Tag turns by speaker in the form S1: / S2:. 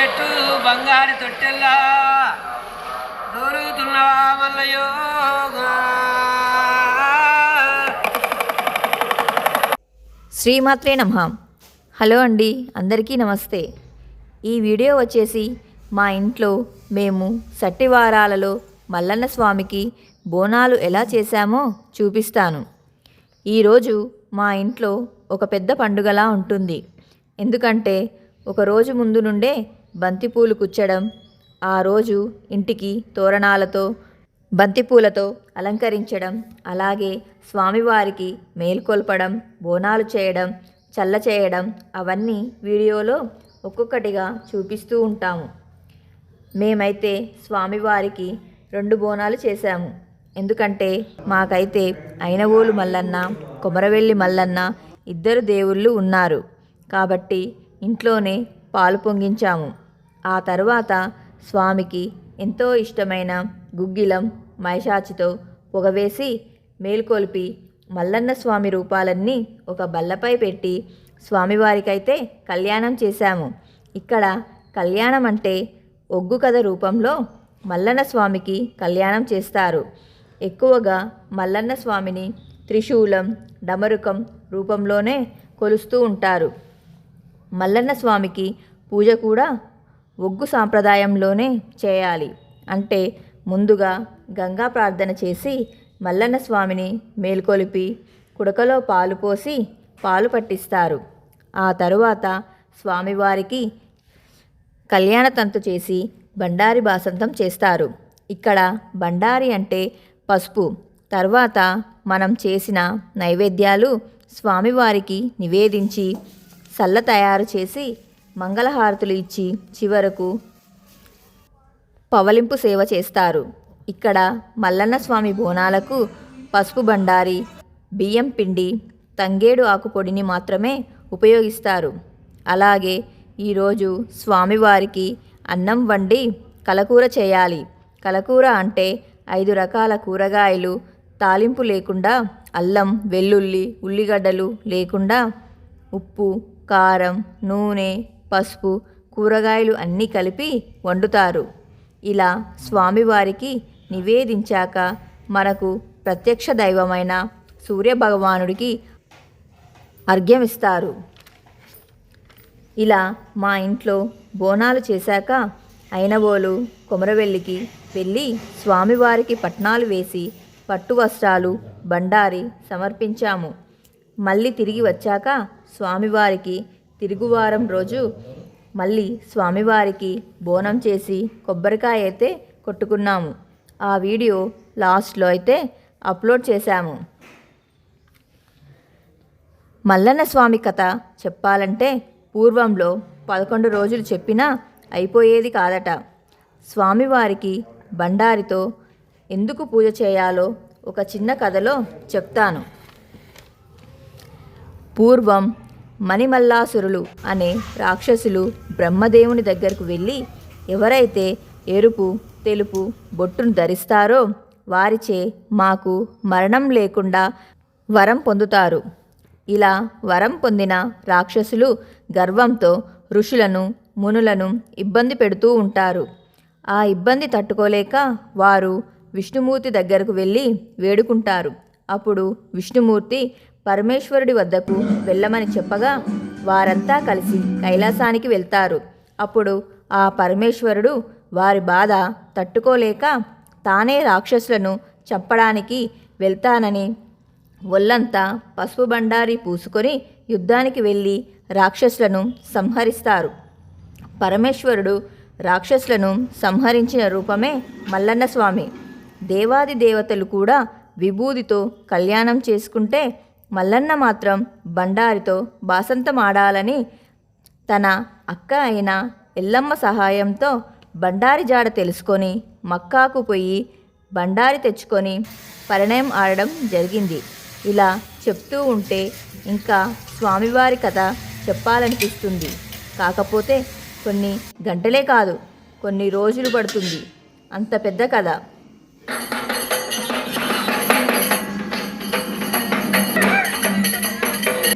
S1: తొట్టినట్టు బంగారు తొట్టెల్లా దూరుతున్నావా మల్లయో శ్రీమాత్రే నమ. హలో అండి అందరికీ నమస్తే. ఈ వీడియో వచ్చేసి మా ఇంట్లో మేము సట్టివారాలలో మల్లన్న స్వామికి బోనాలు ఎలా చేశామో చూపిస్తాను. ఈరోజు మా ఇంట్లో ఒక పెద్ద పండుగలా ఉంటుంది. ఎందుకంటే ఒక రోజు ముందు నుండే బంతిపూలు కుచ్చడం ఆ రోజు ఇంటికి తోరణాలతో బంతిపూలతో అలంకరించడం అలాగే స్వామివారికి మేల్కొల్పడం బోనాలు చేయడం చల్ల చేయడం అవన్నీ వీడియోలో ఒక్కొక్కటిగా చూపిస్తూ ఉంటాము. మేమైతే స్వామివారికి రెండు బోనాలు చేశాము. ఎందుకంటే మాకైతే అయినవోలు మల్లన్న కొమరవెల్లి మల్లన్న ఇద్దరు దేవుళ్ళు ఉన్నారు. కాబట్టి ఇంట్లోనే పాలు పొంగించాము. ఆ తర్వాత స్వామికి ఎంతో ఇష్టమైన గుగ్గిలం మైషాచితో పొగవేసి మేల్కొల్పి మల్లన్న స్వామి రూపాలన్నీ ఒక బల్లపై పెట్టి స్వామివారికైతే కళ్యాణం చేశాము. ఇక్కడ కళ్యాణం అంటే ఒగ్గు కథ రూపంలో మల్లన్న స్వామికి కళ్యాణం చేస్తారు. ఎక్కువగా మల్లన్న స్వామిని త్రిశూలం డమరుకం రూపంలోనే కొలుస్తూ ఉంటారు. మల్లన్న స్వామికి పూజ కూడా ఒగ్గు సాంప్రదాయంలోనే చేయాలి. అంటే ముందుగా గంగా ప్రార్థన చేసి మల్లన్న స్వామిని మేల్కొలిపి కుడకలో పాలు పోసి పాలు పట్టిస్తారు. ఆ తరువాత స్వామివారికి కళ్యాణతంతు చేసి బండారి బాసంతం చేస్తారు. ఇక్కడ బండారి అంటే పసుపు. తర్వాత మనం చేసిన నైవేద్యాలు స్వామివారికి నివేదించి సల్ల తయారు చేసి మంగళహారతులు ఇచ్చి చివరకు పవలింపు సేవ చేస్తారు. ఇక్కడ మల్లన్న స్వామి బోనాలకు పసుపు బండారి బియ్యం పిండి తంగేడు ఆకుపొడిని మాత్రమే ఉపయోగిస్తారు. అలాగే ఈరోజు స్వామివారికి అన్నం వండి కలకూర చేయాలి. కలకూర అంటే ఐదు రకాల కూరగాయలు తాలింపు లేకుండా అల్లం వెల్లుల్లి ఉల్లిగడ్డలు లేకుండా ఉప్పు కారం నూనె పసుపు కూరగాయలు అన్నీ కలిపి వండుతారు. ఇలా స్వామివారికి నివేదించాక మనకు ప్రత్యక్ష దైవమైన సూర్యభగవానుడికి అర్ఘ్యమిస్తారు. ఇలా మా ఇంట్లో బోనాలు చేశాక అయినవోలు కొమరవెల్లికి వెళ్ళి స్వామివారికి పట్నాలు వేసి పట్టు వస్త్రాలు బండారి సమర్పించాము. మళ్ళీ తిరిగి వచ్చాక స్వామివారికి తిరుగువారం రోజు మళ్ళీ స్వామివారికి బోనం చేసి కొబ్బరికాయ అయితే కొట్టుకున్నాము. ఆ వీడియో లాస్ట్లో అయితే అప్లోడ్ చేశాము. మల్లన్న స్వామి కథ చెప్పాలంటే పూర్వంలో పదకొండు రోజులు చెప్పినా అయిపోయేది కాదట. స్వామివారికి బండారితో ఎందుకు పూజ చేయాలో ఒక చిన్న కథలో చెప్తాను. పూర్వం మణిమల్లాసురులు అనే రాక్షసులు బ్రహ్మదేవుని దగ్గరకు వెళ్ళి ఎవరైతే ఎరుపు తెలుపు బొట్టును ధరిస్తారో వారిచే మాకు మరణం లేకుండా వరం పొందుతారు. ఇలా వరం పొందిన రాక్షసులు గర్వంతో ఋషులను మునులను ఇబ్బంది పెడుతూ ఉంటారు. ఆ ఇబ్బంది తట్టుకోలేక వారు విష్ణుమూర్తి దగ్గరకు వెళ్ళి వేడుకుంటారు. అప్పుడు విష్ణుమూర్తి పరమేశ్వరుడి వద్దకు వెళ్ళమని చెప్పగా వారంతా కలిసి కైలాసానికి వెళ్తారు. అప్పుడు ఆ పరమేశ్వరుడు వారి బాధ తట్టుకోలేక తానే రాక్షసులను చంపడానికి వెళ్తానని ఒళ్ళంతా పసుపు బండారి పూసుకొని యుద్ధానికి వెళ్ళి రాక్షసులను సంహరిస్తారు. పరమేశ్వరుడు రాక్షసులను సంహరించిన రూపమే మల్లన్న స్వామి దేవాది దేవతలు కూడా విభూదితో కళ్యాణం చేసుకుంటే మల్లన్న మాత్రం బండారితో బాసంతమాడాలని తన అక్క అయిన ఎల్లమ్మ సహాయంతో బండారి జాడ తెలుసుకొని మక్కాకు పోయి బండారి తెచ్చుకొని పరిణయం ఆడడం జరిగింది. ఇలా చెప్తూ ఉంటే ఇంకా స్వామివారి కథ చెప్పాలనిపిస్తుంది. కాకపోతే కొన్ని గంటలే కాదు కొన్ని రోజులు పడుతుంది. అంత పెద్ద కథ.